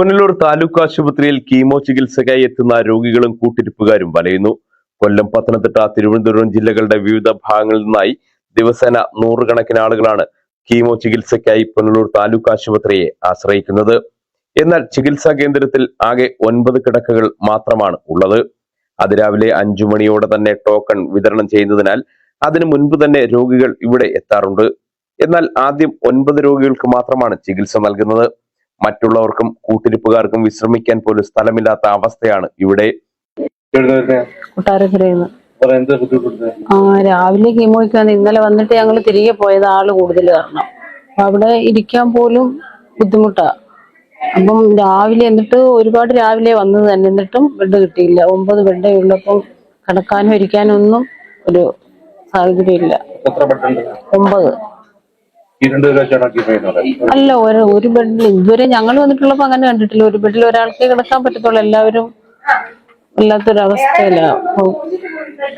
പുനലൂർ താലൂക്ക് ആശുപത്രിയിൽ കീമോ ചികിത്സയ്ക്കായി എത്തുന്ന രോഗികളും കൂട്ടിരിപ്പുകാരും വലയുന്നു. കൊല്ലം പത്തനംതിട്ട തിരുവനന്തപുരം ജില്ലകളുടെ വിവിധ ഭാഗങ്ങളിൽ നിന്നായി ദിവസേന നൂറുകണക്കിന് ആളുകളാണ് കീമോ ചികിത്സയ്ക്കായി പുനലൂർ താലൂക്ക് ആശുപത്രിയെ ആശ്രയിക്കുന്നത്. എന്നാൽ ചികിത്സാ കേന്ദ്രത്തിൽ ആകെ ഒൻപത് കിടക്കകൾ മാത്രമാണ് ഉള്ളത്. അതിരാവിലെ അഞ്ചു മണിയോടെ തന്നെ ടോക്കൺ വിതരണം ചെയ്യുന്നതിനാൽ അതിനു മുൻപ് തന്നെ രോഗികൾ ഇവിടെ എത്താറുണ്ട്. എന്നാൽ ആദ്യം ഒൻപത് രോഗികൾക്ക് മാത്രമാണ് ചികിത്സ നൽകുന്നത്. മറ്റുള്ളവർക്കും കൂട്ടിരിപ്പുകാർക്കും വിശ്രമിക്കാൻ പോലും സ്ഥലമില്ലാത്ത അവസ്ഥയാണ് ഇവിടെ. കൊട്ടാരക്കരയിൽ നിന്ന് എന്താ ബുദ്ധിമുട്ട്? ആ രാവിലെ കീമോയ്ക്ക് വന്ന് ഇന്നലെ വന്നിട്ട് ഞങ്ങൾ തിരികെ പോയത് ആൾ കൂടുതൽ കാരണം. അപ്പൊ അവിടെ ഇരിക്കാൻ പോലും ബുദ്ധിമുട്ടാ. അപ്പം രാവിലെ എന്നിട്ട് ഒരുപാട് രാവിലെ വന്നത് തന്നെ. എന്നിട്ടും ബെഡ് കിട്ടിയില്ല. ഒമ്പത് ബെഡേ ഉള്ളപ്പം കിടക്കാനും ഇരിക്കാനും ഒന്നും ഒരു സാഹചര്യമില്ല. ഒമ്പത്. അല്ല ഒരു ഒരു ബെഡിൽ ഇതുവരെ ഞങ്ങൾ വന്നിട്ടുള്ളപ്പോ അങ്ങനെ കണ്ടിട്ടില്ല. ഒരു ബെഡിൽ ഒരാൾക്കേ കിടക്കാൻ പറ്റത്തുള്ളൂ. എല്ലാവരും വല്ലാത്തൊരവസ്ഥയില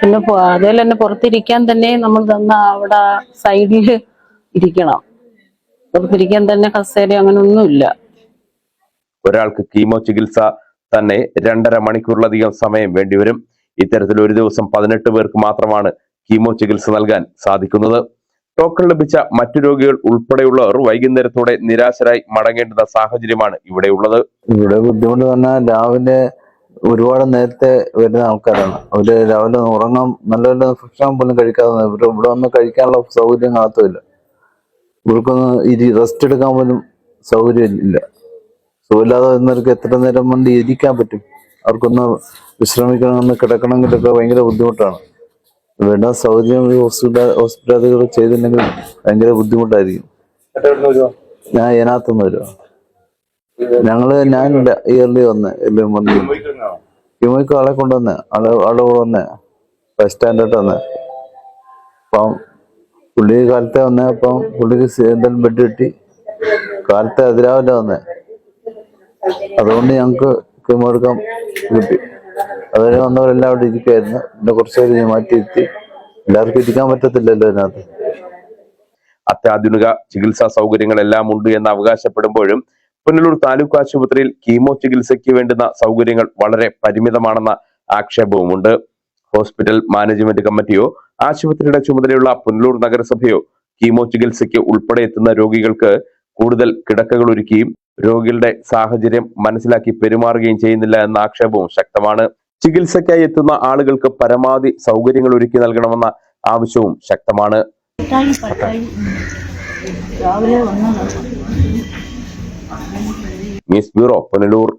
പിന്നെ അതേപോലെ തന്നെ പുറത്തിരിക്കാൻ തന്നെ നമ്മൾ തന്ന അവിടെ സൈഡിൽ ഇരിക്കണം. പുറത്തിരിക്കാൻ തന്നെ കസേര അങ്ങനെ ഒന്നുമില്ല. ഒരാൾക്ക് കീമോ ചികിത്സ തന്നെ രണ്ടര മണിക്കൂറിലധികം സമയം വേണ്ടിവരും ഇത്തരത്തിൽ ഒരു ദിവസം പതിനെട്ട് പേർക്ക് മാത്രമാണ് കീമോ ചികിത്സ നൽകാൻ സാധിക്കുന്നത്. ടോക്കൺ ലഭിച്ച മറ്റു രോഗികൾ ഉൾപ്പെടെയുള്ളവർ വൈകുന്നേരത്തോടെ നിരാശരായി മടങ്ങേണ്ടുന്ന സാഹചര്യമാണ് ഇവിടെയുള്ളത് ഇവിടെ ബുദ്ധിമുട്ട് പറഞ്ഞാൽ രാവിലെ ഒരുപാട് നേരത്തെ വരുന്ന ആൾക്കാരാണ്. അവർ രാവിലെ ഉറങ്ങാൻ നല്ല നല്ല ഭക്ഷണം പോലും കഴിക്കാതെ ഇവിടെ ഇവിടെ വന്ന് കഴിക്കാനുള്ള സൗകര്യം കാത്തുമില്ല ഇവർക്കൊന്ന് ഇരി റെസ്റ്റ് എടുക്കാൻ പോലും സൗകര്യം ഇല്ല. സുഖമില്ലാതെ വരുന്നവർക്ക് എത്ര നേരം കൊണ്ട് ഇരിക്കാൻ പറ്റും? അവർക്കൊന്ന് വിശ്രമിക്കണമെന്ന് കിടക്കണമെങ്കിലൊക്കെ ഭയങ്കര ബുദ്ധിമുട്ടാണ്. വേണ്ട സൗകര്യം ഈ ഹോസ്പിറ്റൽ ഹോസ്പിറ്റലുകൾ ചെയ്തില്ലെങ്കിൽ ഭയങ്കര ബുദ്ധിമുട്ടായിരിക്കും. ഞാൻ ഇതിനകത്തുനിന്ന് വരുവാ. ഞങ്ങൾ ഞാൻ ഇയർലി വന്ന് ഇയർലി വന്ന് ആളെ കൊണ്ടുവന്ന് ആളെ ആളെ കൂടെ വന്ന് ബസ് സ്റ്റാൻഡേർഡ് വന്ന്. അപ്പം പുള്ളി കാലത്തെ വന്നേ അപ്പം പുള്ളിക്ക് എന്തായാലും ബെഡ് കിട്ടി. കാലത്തെ അതിരാവിലെ വന്നേ. അതുകൊണ്ട് ഞങ്ങൾക്ക് കിമോ എടുക്കാൻ കിട്ടി. അതുവരെ വന്നവരെല്ലാം അവിടെ ഇരിക്കുമായിരുന്നു പിന്നെ കുറച്ച് പേര് ഞാൻ മാറ്റി ഇരുത്തി എല്ലാവർക്കും ഇരിക്കാൻ പറ്റത്തില്ലല്ലോ അതിനകത്ത്. അത്യാധുനിക ചികിത്സാ സൗകര്യങ്ങളെല്ലാം ഉണ്ട് എന്ന് അവകാശപ്പെടുമ്പോഴും പുനലൂർ താലൂക്ക് ആശുപത്രിയിൽ കീമോ ചികിത്സയ്ക്ക് വേണ്ടുന്ന സൗകര്യങ്ങൾ വളരെ പരിമിതമാണെന്ന ആക്ഷേപവുമുണ്ട്. ഹോസ്പിറ്റൽ മാനേജ്മെന്റ് കമ്മിറ്റിയോ ആശുപത്രിയുടെ ചുമതലയുള്ള പുനലൂർ നഗരസഭയോ കീമോ ചികിത്സയ്ക്ക് ഉൾപ്പെടെ എത്തുന്ന രോഗികൾക്ക് കൂടുതൽ കിടക്കകൾ ഒരുക്കിയും രോഗികളുടെ സാഹചര്യം മനസ്സിലാക്കി പെരുമാറുകയും ചെയ്യുന്നില്ല എന്ന ആക്ഷേപവും ശക്തമാണ്. ചികിത്സയ്ക്കായി എത്തുന്ന ആളുകൾക്ക് പരമാവധി സൗകര്യങ്ങൾ ഒരുക്കി നൽകണമെന്ന ആവശ്യവും ശക്തമാണ്. News bureau Punalur.